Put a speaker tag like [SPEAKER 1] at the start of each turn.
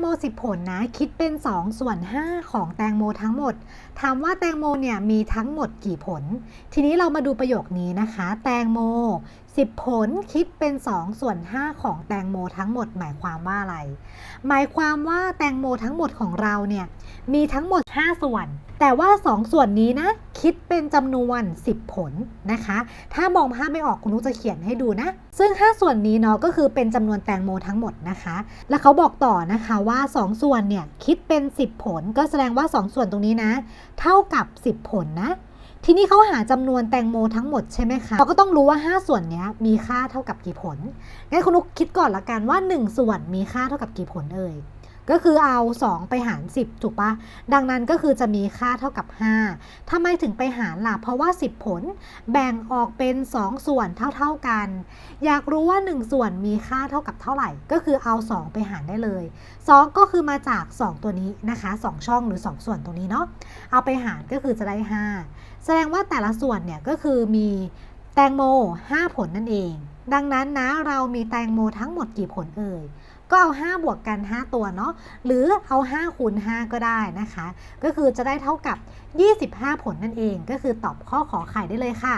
[SPEAKER 1] โม 10 ผลนะ คิดเป็น 2 ส่วน 5 ของแตงโมทั้งหมด ถามว่าแตงโมเนี่ยมีทั้งหมดกี่ผล ทีนี้เรามาดูประโยคนี้นะคะ แตงโม 10 ผลคิดเป็น 2 ส่วน 5 ของแตงโมทั้งหมด หมายความว่าอะไร หมายความว่าแตงโมทั้งหมดของเราเนี่ยมีทั้งหมด 5 ส่วน แต่ว่า 2 ส่วนนี้นะ คิดเป็นจำนวน 10 ผลนะคะ ถ้ามองภาพไม่ออกคุณนุกจะเขียนให้ดูนะ ซึ่ง 5 ส่วนนี้เนาะก็คือเป็นจำนวนแตงโมทั้งหมดนะคะ แล้วเขาบอกต่อนะคะว่า 2 ส่วนเนี่ยคิดเป็น 10 ผล ก็แสดงว่า 2 ส่วนตรงนี้นะ เท่ากับ 10 ผลนะทีนี้เขาหาจำนวนแตงโมทั้งหมดใช่ไหมคะเราก็ต้องรู้ว่า 5 ส่วนเนี้ยมีค่าเท่ากับกี่ผล งั้นคุณนุกคิดก่อนละกันว่า 1 ส่วนมีค่าเท่ากับกี่ผลเอ่ย ก็คือเอา 2 ไปหาร 10 ถูกปะดังนั้นก็คือจะมีค่าเท่ากับ 5ทำไมถึงไปหารล่ะ เพราะว่า 10 ผลแบ่งออกเป็น 2 ส่วนเท่า ๆกัน อยากรู้ว่า 1 ส่วนมีค่าเท่ากับเท่าไหร่ ก็คือเอา 2 ไปหารได้เลย 2 ก็คือมาจาก 2 ตัวนี้นะคะ 2 ช่องหรือ 2 ส่วนตรงนี้เนาะ เอาไปหารก็คือจะได้ 5 แสดงว่าแต่ละส่วนเนี่ยก็คือมีแตงโม 5 ผลนั่นเอง ดังนั้นนะเรามีแตงโมทั้งหมดกี่ผลเอ่ย ก็เอา 5 บวกกัน 5 ตัวเนาะ หรือเอา 5 คูณ 5 ก็ได้นะคะ ก็คือจะได้เท่ากับ 25 ผลนั่นเอง ก็คือตอบข้อขอไข่ได้เลยค่ะ